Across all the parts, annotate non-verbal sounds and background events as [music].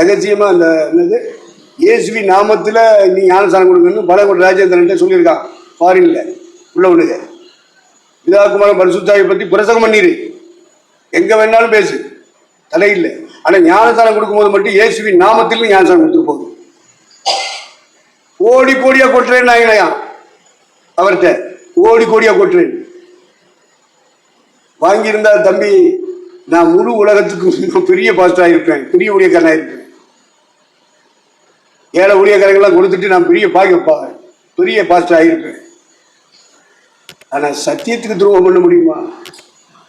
ரகசியமா அந்த என்னது? இயேசுவி நாமத்துல நீ ஞானசானம் கொடுக்கணும்னு பலகோட்டை ராஜேந்திரன் சொல்லியிருக்கான். ஃபாரின்ல உள்ளவனுக்கு பிதாகுமாரன் பரிசுத்தாவை பத்தி பிரசங்கம் பண்ணிடு எங்க வேணாலும் பேசு. தலையில்லை. ஆனா ஞானசானம் கொடுக்கும்போது மட்டும் இயேசுவின் நாமத்தில் ஞானசானம் கொடுத்துட்டு போகுது. ஓடி கோடியா கொட்டுறேன் நாயனையா அவர்கிட்ட ஓடி கோடியா கொட்டுறேன். வாங்கியிருந்தா தம்பி நான் முழு உலகத்துக்கு [laughs] பெரிய பாஸ்டா இருப்பேன் பெரிய ஊழியக்காரனா இருப்பேன் ஏழை ஊழியக்காரங்கெல்லாம் கொடுத்துட்டு நான் பெரிய பாக்க பெரிய பாஸ்டர் ஆகியிருப்பேன் ஆனால் சத்தியத்துக்கு துருவம் பண்ண முடியுமா?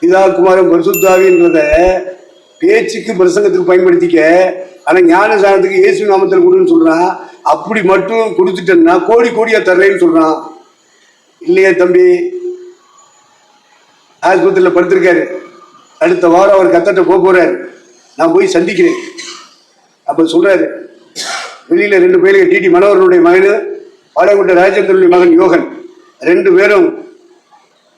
பிதா குமாரன் பரிசுத்தாவின்றத பேச்சுக்கு பிரசங்கத்துக்கு பயன்படுத்திக்க ஆனால் ஞான சாணத்துக்கு இயேசு நாமத்தில் கொடுன்னு சொல்கிறான் அப்படி மட்டும் கொடுத்துட்டேன்னா கோடி கோடியாக தர்றேன்னு சொல்கிறான் இல்லையே தம்பி? ஆஸ்பத்திரியில் படுத்திருக்காரு. அடுத்த வாரம் அவர் கத்தட்ட போக போகிறார் நான் போய் சந்திக்கிறேன். அப்போ சொல்கிறாரு வெளியில ரெண்டு பேரும் டிடி மனோகரனுடைய மகன் பாளையங்கோட்டை ராஜேந்திரனுடைய மகன் யோகன். ரெண்டு பேரும்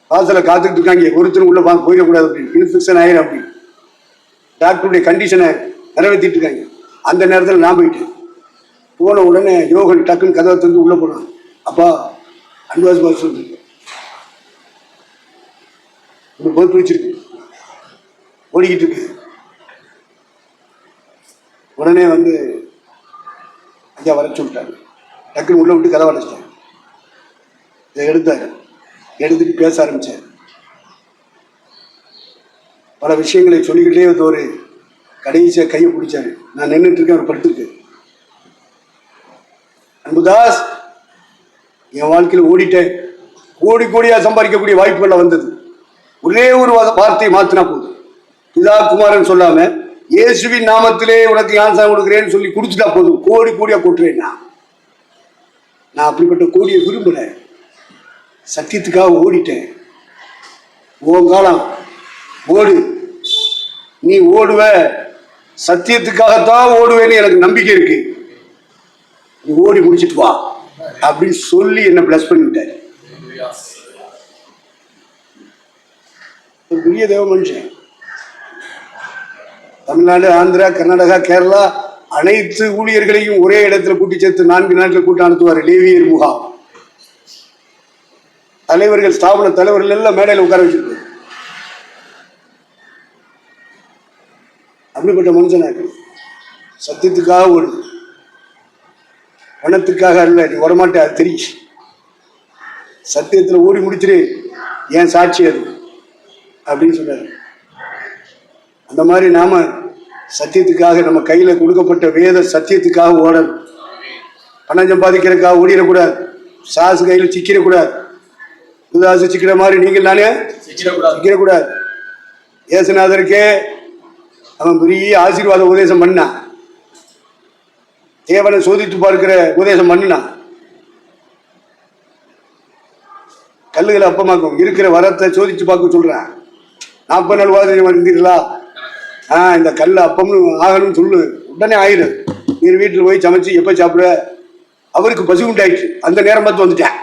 வாசல காத்துக்கிட்டு இருக்காங்க. ஒருத்தரும் உள்ள வா- போயிடக்கூடாது அப்படின்னு. இன்ஃபெக்ஷன் ஆயிரும் அப்படின்னு. டாக்டருடைய கண்டிஷனை நிறைவேற்றிட்டு இருக்காங்க. அந்த நேரத்தில் நான் போயிட்டேன். போன உடனே யோகன் டக்குன்னு கதவை திறந்து உள்ள போனான். அப்பா அன்வாஸ் பாஸ் சொல்லு ஒரு பொறுப்பு வச்சிருக்கு. ஓடிக்கிட்டு இருக்கு. உடனே வந்து ஐயா வர சொல்லிட்டாங்க டக்குன்னு உள்ள விட்டு கதவை வரைச்சிட்டேன் இதை எடுத்தாரு. எடுத்துட்டு பேச ஆரம்பிச்சேன் பல விஷயங்களை சொல்லிக்கிட்டே வந்து ஒரு கடைசியாக கையை பிடிச்சாரு. நான் நின்றுட்டு இருக்கேன் அவர் படுத்துருக்கு அன்புதாஸ் என் வாழ்க்கையில் ஓடிட்டேன் கோடி கோடியாக சம்பாதிக்கக்கூடிய வாய்ப்புகள் வந்தது. ஒரே ஒரு வார்த்தையை மாத்தினா போதும். பிதா குமாரன் சொல்லாம இயேசுவின் நாமத்திலே உனக்கு ஆன்சாரம் கொடுக்குறேன்னு சொல்லி குடிச்சுட்டா போதும். கோடி கோடியா கொட்டுறேன் நான். நான் அப்படிப்பட்ட கோடியை விரும்பல. சத்தியத்துக்காக ஓடிட்டேன். உன் காலம் ஓடு. நீ ஓடுவ. சத்தியத்துக்காகத்தான் ஓடுவேன்னு எனக்கு நம்பிக்கை இருக்கு. நீ ஓடி முடிச்சிட்டு வா. அப்படின்னு சொல்லி என்ன பிளஸ் பண்ணிவிட்டாரு. பெரிய தேவ மனுஷன். தமிழ்நாடு ஆந்திரா கர்நாடகா கேரளா அனைத்து ஊழியர்களையும் ஒரே இடத்துல கூட்டி சேர்த்து நான்கு நாட்கள் கூட்டம் நடத்துவார் லேவியர் முகாம். தலைவர்கள் ஸ்தாபன தலைவர்கள் எல்லாம் மேடையில் உட்கார வச்சிருக்கு அப்படிப்பட்ட மனுஷனாக சத்தியத்துக்காக ஓடு பணத்துக்காக அல்ல நீ வரமாட்டே அது தெரியும் சத்தியத்தில் ஓடி முடிச்சிரு ஏன் சாட்சி அது அப்படின்னு சொன்னார். அந்த மாதிரி நாம சத்தியத்துக்காக நம்ம கையில கொடுக்கப்பட்ட வேத சத்தியத்துக்காக ஓடணும் பணம் சம்பாதிக்கிறதுக்காக ஓடிடக்கூடாது சாசு கையில சிக்கிடக்கூடாது புதாசு சிக்கிற மாதிரி நீங்கள் நானே சிக்கிடக்கூடாது. ஏசுநாதருக்கே அவன் பெரிய ஆசீர்வாத உபதேசம் பண்ணான். தேவனை சோதித்து பார்க்கிற உபதேசம் பண்ணினான் கல்லுகளை அப்பமாக்கும் இருக்கிற வரத்தை சோதிச்சு பார்க்க சொல்றேன். நாற்பது நாள் வாதனை வந்தீர்களா? ஆ இந்த கல் அப்பம்னு ஆகணும்னு சொல்லு. உடனே ஆயிடும் நீ வீட்டில் போய் சமைச்சு எப்போ சாப்பிட அவருக்கு பசி உண்டாயிடுச்சு. அந்த நேரம் பார்த்து வந்துட்டேன்.